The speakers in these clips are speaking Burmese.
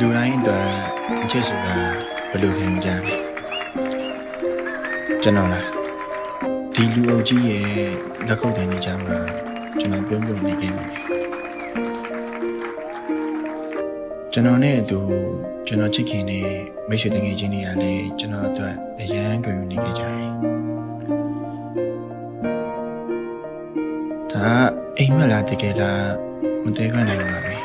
လူတိုင်းအတွက်အချစ်ဆိုတာဘယ်လိုခံယူကြလဲကျွန်တော်လားဒီလူအုပ်ကြီးရဲ့လက်ခုပ်တန်နေကြမှာကျွန်တော်ပြုံးပြုံနေခဲ့မိတယ်ကျွန်တော်နဲ့အတူကျွန်တော်ချစ်ခင်နဲ့မိတ်ဆွေတငယ်ချင်းတွေကလည်းကျွန်တော်အတွက်အရန်ကြွယ်နေခဲ့ကြတယ်ဒါအိမ်မက်လားတကယ်လားမသိခွင့်နိုင်ပါဘူး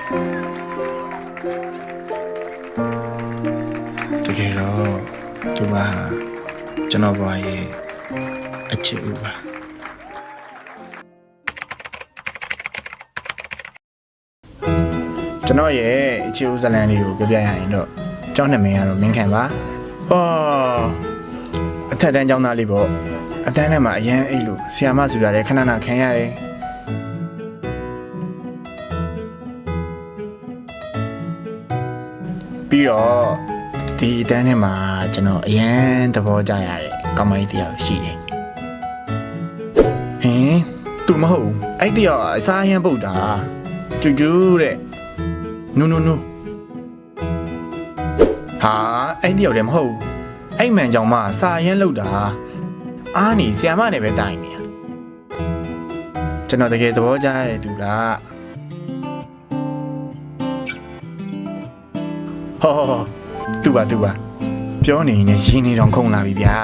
တကယ်တော့သူကကျွန်တော်ဘွားရဲ့အချစ်ဦးပါကျွန်တော်ရဲ့အချစ်ဦးဇလန်လေးကိုပြပြရရင်တော့ကျောင်းနာမည်ကတော့မင်းခံပါဟောအထက်တန်းကျောင်းသားလေးပေါ့အတန်းထဲမှာအရန်အိတ်လို့ဆီယာမဆိုရတယ်ခဏခဏခံရတယ်ပြီးတော့ ဒီအတန်းထဲမှာကျွန်တော်အရန်သဘောကျရတဲ့ကောင်းမကြီးတစ်ယောက်ရှိတယ်ဟင်သူမဟုတ်ဘူးအဲ့တယောက်အစားအရန်ပုတ်တာကျူးကျူးတဲ့နူနူနူဟာအဲ့တယောက်လည်းမဟုတ်ဘူးအဲ့မှန်ကြောင်မစာအရန်လောက်တာအားနေဆီယမနဲ့ပဲတိုင်နေရကျွန်တော်တကယ်သဘောကျရတဲ့သူကဟော သူပါသူပါပြောနေရင်လည်းရင်းနေတော့ခုံလာပြီဗျာ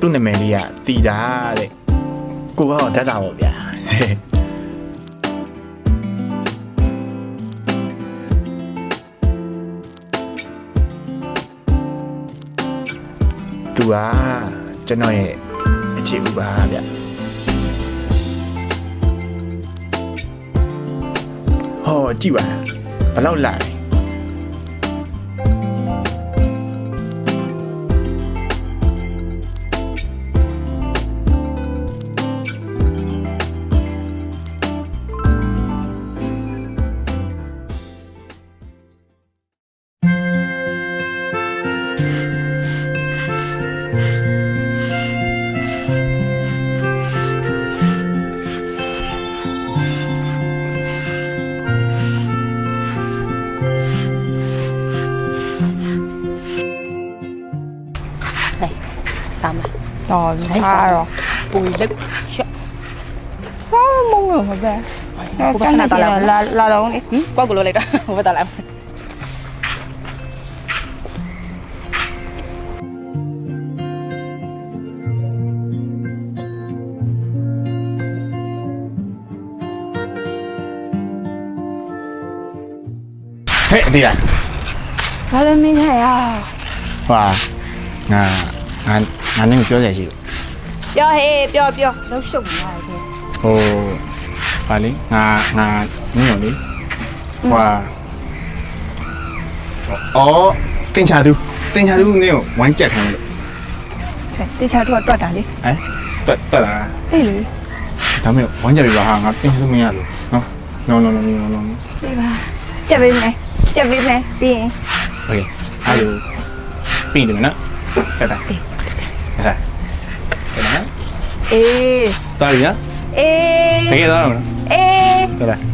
သူ့နာမည်လေးကတီတာတဲ့ကိုကတော့တတ်တာပေါ့ဗျာဟဲ့သူကကျွန်တော်ရဲ့ အခြေဥပါဗျဟောကြည့်ပါဘယ်လောက်လာလဲ တော့စားတော့ပူလက်ရှော့ဘာမှမငုံမပဲတော့ကျန်နေလာလာတော့လေဟင်ကောက်ကလို့လိုက်တာဟိုဘက်တက်လိုက်ဟဲ့အသေးလားဘာလို့မင်းလဲရဟာငါငါငါနဲ့ ပြောရရှိလို့ ပြောဟေးပြောပြောလှုပ်ရှုပ်လာတယ် ဟိုပါလေငါငါနင်းရောလေဟွာအော်တင်ချာသူတင်ချာသူနင်းကိုဝမ်းကြက်ခိုင်းလို့ တေချာတော့တွတ်တာလေ ဟမ်တက်တက်လာ အေးလေ ဒါမဲ့ဝမ်းကြက်ပြီပါဟာငါတင်ချာသူမရလို့နော် no no no no no ဒီပါကြက်ပေးမယ်ကြက်ပေးမယ်ပြီးရင် โอเคအဲ့လိုပြင်တယ်နော်တက်တာအေးတက်တာတက်တာ အေးတာရရအေးတကယ်တော့နော်အေးတက်တာကျဲ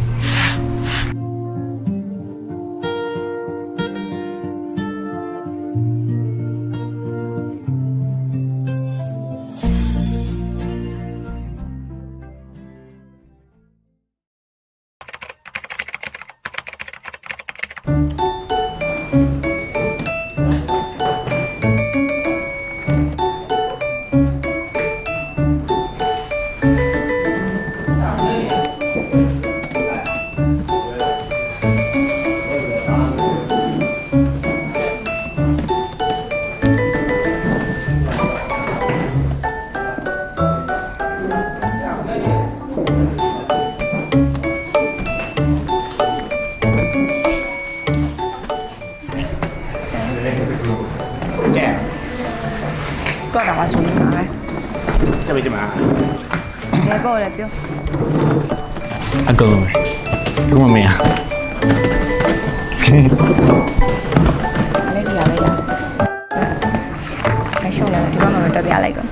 တွတ်တာပါဆိုနေတာပဲကျပြီဒီမှာဘယ်ပေါ့လဲပြောအကုန်သူမမေးလေးပြရလေးရနဲ့ရှုံနေတယ်ဒီဘက်မှာပဲတက်ပြလိုက်တော့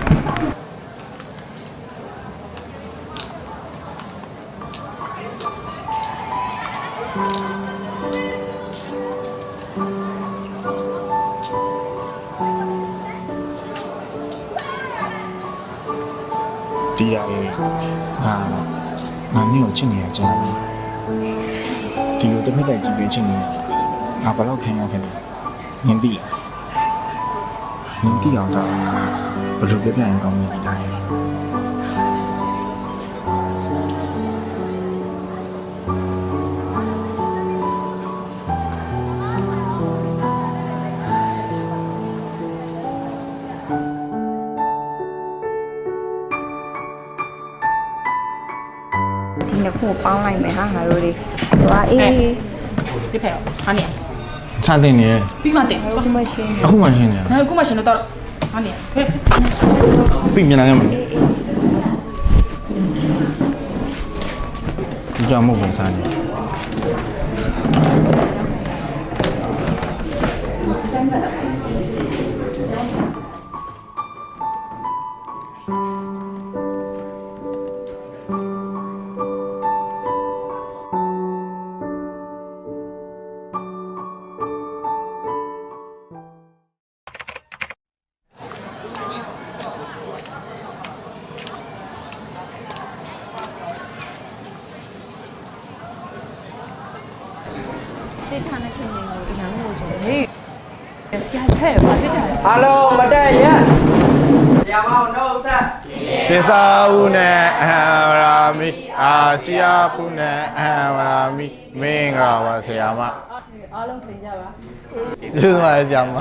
တီးရရဲ့ငါငါမျိုးကိုချစ်နေရကြပြီဒီလိုတစ်ဖက်တည်းကြည့်ပေးချင်နေငါဘယ်တော့ခံရခဲ့လဲနင်သိလားနင်သိအောင်တော့ငါဘယ်လိုပြပြန်ကောင်းမလဲ ကိုပေါင်းလိုက်မယ်ဟာငါတို့တွေဟိုကအေးဒီဖက်ဟာနေစတင်နေပြီးမှတင်ဒီမှာရှင်းနေအခုမှရှင်းနေငါခုမှရှင်တော့ဟာနေဖက်ပြီမြန်လာရမလားကြောင်မဟုတ်ဘူးစားနေ အားလုံးမတက်ရဆရာမောင်နှုတ်ဆက်ပစ္စာဟုနဲ့အဟံရာမိအာစီယာပုနဲ့အဟံရာမိမင်္ဂလာပါဆရာမအားလုံးထင်ကြပါကျေးဇူးပါဆရာမ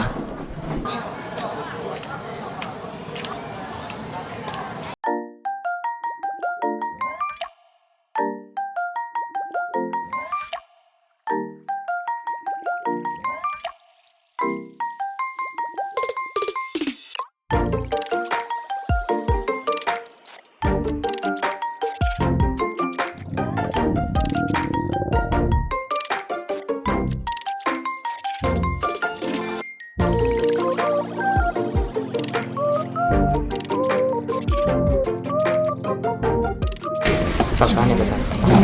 နေ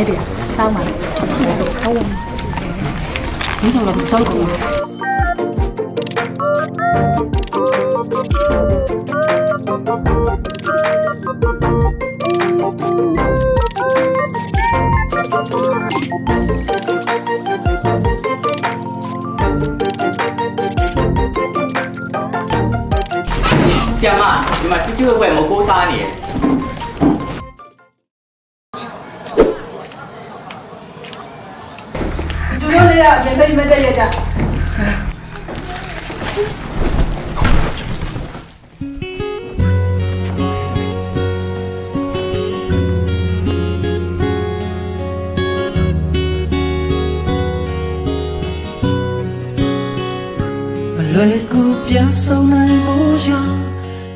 တယ်တောင်းပါဟုတ်ဝင်ဒီတော့ဆောက်ကုန်ဆရာမဒီမှာချစ်ချစ်ဝဲမကိုးစားနေတယ် သူတို့လေးကပြင်ဖိတ်မတက်ရကြမလွယ်ကူပြန်ဆောင်နိုင်မှုရာ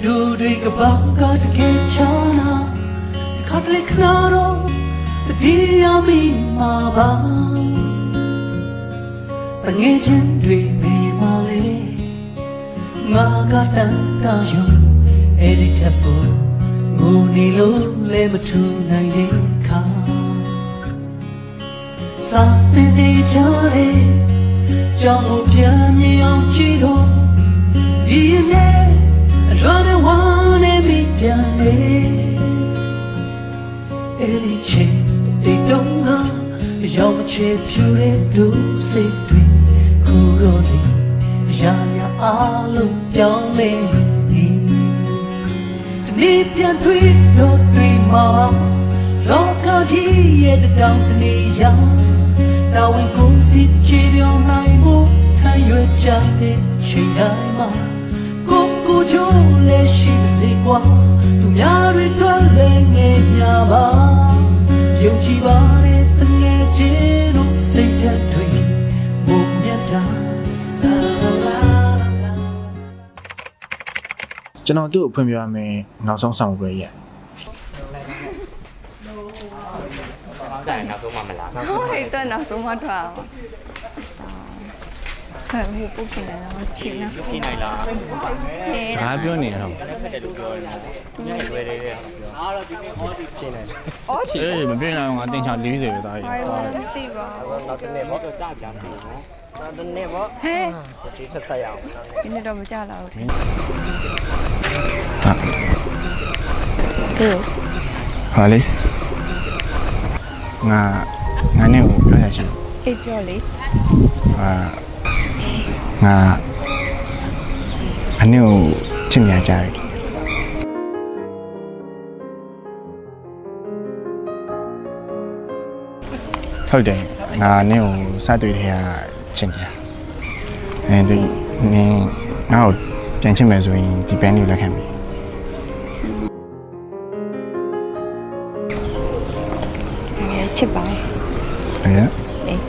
လူတွေကပေါင်းကတကယ်ချာနာခတ်လက်ခနာတော့တတိယမိမှာပါတ ငယ်ချင်းတွေပေမလေးငါကတန်တာယုံအဲ့ဒီထက်ပေါ်ငိုနေလို့လည်းမထူနိုင်တဲ့ခါစာတင်နေကြတယ်ကြောင့်ကိုပြန်မြင်အောင်ကြည့်တော့ဒီနေ့အလွန်နဲ့ဝမ်းနေပြီပြန်နေအဲ့ဒီချိန်ဒီတုန်းကရောက်မချေဖြူတဲ့ဒုစိတ်တွေခုတော့လေရာရာ အလုံးပြောင်းလဲနေဒီနေ့ပြန်တွေ့တော့တွေ့မှာပါလောကကြီးရဲ့တောင်တနေရာတာဝန်ကိုစစ်ချေပြောင်းနိုင်ဖို့ထမ်းရွက်ကြတဲ့အချိန်တိုင်းမှာကိုကိုချိုးလည်းရှိစေကွာသူများတွေတွေ့လည်းငယ်ညာပါ ကျွန်တော်သူ့ကိုဖွင့်ပြရမယ်နောက်ဆုံးဆောင်ပွဲရဲ့ဟုတ်တယ်နောက်ဆုံးမှမလားဟိုဟိတ်တော့နောက်ဆုံးမှထွက်အောင်ဟဲ့ဟိုပုတ်ချင်တယ်တော့ဖြစ်နေပြင်းနိုင်လားဟဲ့ဘာပြောနေရတော့ဖက်တယ်လို့ပြောတယ်သူညရွယ်တယ်တဲ့အားတော့ဒီနေ့ဟောဒီပြင်းနိုင်အော်အေးမပြေနိုင်အောင်ငါတင်ချ40ပဲတားရဘာလို့မသိပါနောက်တစ်နေ့ဟောတော့ကြာပြန်ပြီနော်နောက် တစ်နေ့ပေါ့ဟဲ့ဒီဆက်ဆက်ရအောင်ဒီနေ့တော့မကြလာဘူးထင်ဟာဟာလေငါငါနဲ့ကိုပြောရချင်အေးပြောလေအာငါအနေကိုချစ်မြကြပြီဟုတ်တယ်ငါနဲ့ကိုစတွေ့တဲ့က ချစ်ညာအဲဒီနင်းငါ့ကိုပြန်ချစ်မယ်ဆိုရင်ဒီဘန်ကိုလက်ခံပြီငယ်ချစ်ပါဟုတ်ရဲ့အေး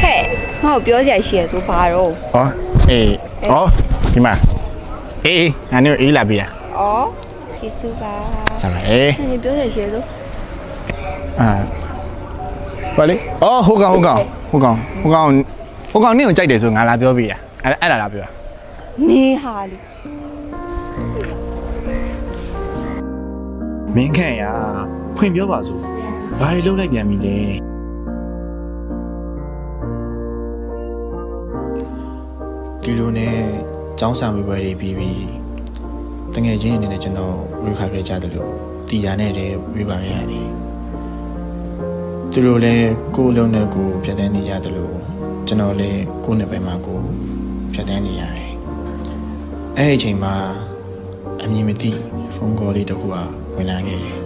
ဟဲ့ငါ့ကိုပြောစရာရှိရဆိုဘာတော့ဩအေးဩဒီမှာအေးငါနဲ့ကိုအေးလာပြီလားအော် ကျေးဇူးပါဆရာအေးအဲ့ဒီပြောစရာရှိရဆိုအာဘာလဲအော်ဟုတ်ကောင်ဟုတ်ကောင်ဟုတ်ကောင်ဟုတ်ကောင်ဟုတ်ကောင်နင့်ကိုကြိုက်တယ်ဆိုငါလာပြောပြီလားအဲ့အဲ့ဒါလာပြောနေဟာလေမင်းခန့်ရဖွင့်ပြောပါစို့ဘာတွေလုပ်လိုက်ပြန်ပြီလဲဒီလိုနဲ့ចောင်းစာဝေပွဲတွေပြီးပြီး တငယ်ချင်းအနေနဲ့ကျွန်တော်ဝေခါခဲ့ကြတယ်လို့တီးရနဲ့လည်းဝေခါခဲ့ရတယ်သူတို့လည်းကိုယ်လုံးနဲ့ကိုယ်ဖြတ်တန်းနေရတယ်လို့ကျွန်တော်လည်းကိုယ်နဲ့ပဲမှာကိုယ်ဖြတ်တန်းနေရတယ်အဲ့ဒီအချိန်မှာအမည်မသိဖုန်းကောလေးတစ်ခုကဝင်လာခဲ့တယ်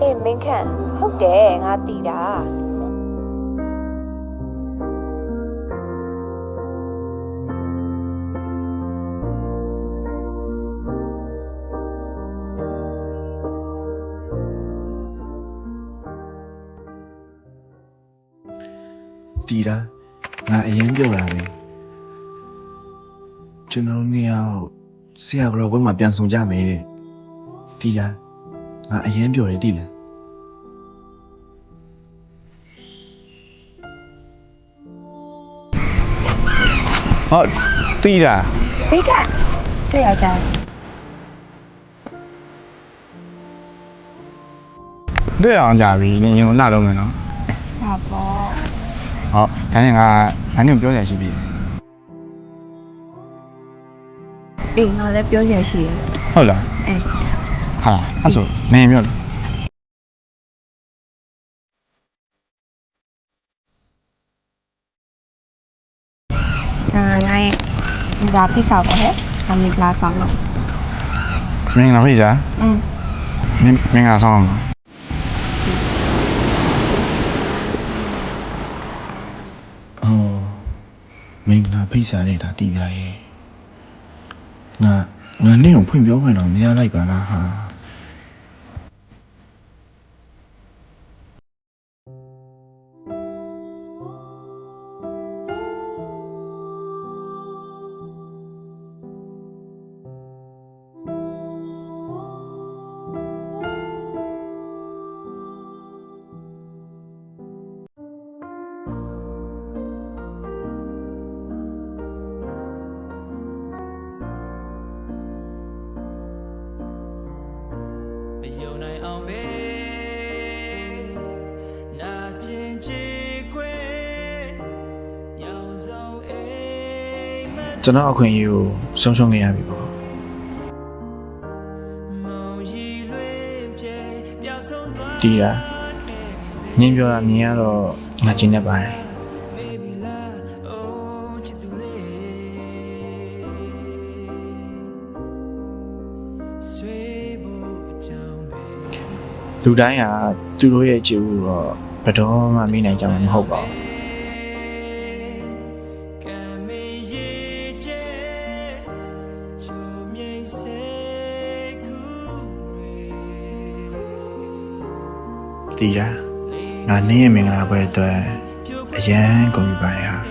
အေးမင်းခန့်ဟုတ်တယ်ငါတီးတာ တီတာငါအရင်ပြောတာပဲကျွန်တော်နေအောင်ဆရာကတော့ဘယ်မှာပြန်ဆောင်ကြမယ်တဲ့တီတာငါအရင်ပြောတယ်တီလားဟောတီတာဘေးကတွေ့ရကြတယ်တွေ့အောင်ကြပြီနင်ရင်လာတော့မယ်နော်ဟာပေါ့ ဟောဒါနဲ့ငါငါနဲ့ပြောရရှိပြီအေးငါလည်းပြောစရာရှိတယ်ဟုတ်လားအေးဟာအဲ့ဆိုနင်ပြောလေငါငါရဲ့ဒါဖိဆောက်ပါဟဲ့ငါမြေကလာဆောင်တော့မင်္ဂလာဖေးစားอืมမင်မင်္ဂလာဆောင်အော မင်္ဂလာဖိတ်စာနဲ့ဒါတည်ကြရဲ့ငါငါနဲ့ကိုဖွင့်ပြောခွင့်တော့မရလိုက်ပါလားဟာ ကျွန်တော်အခွင့်အရေးကိုဆုံးရှုံးခဲ့ရပြီပေါ့တီးတာနင်းပြောတာမြင်ရတော့ငါချင်းနေပါတယ်လူတိုင်းကသူတို့ရဲ့ကြည့်ဦးတော့ဘယ်တော့မှမေ့နိုင်ကြမှာမဟုတ်ပါဘူး တီးတာငါနင်းရဲ့မင်္ဂလာပွဲအတွက်အရန်ကုန်ယူပါတယ်ဟာ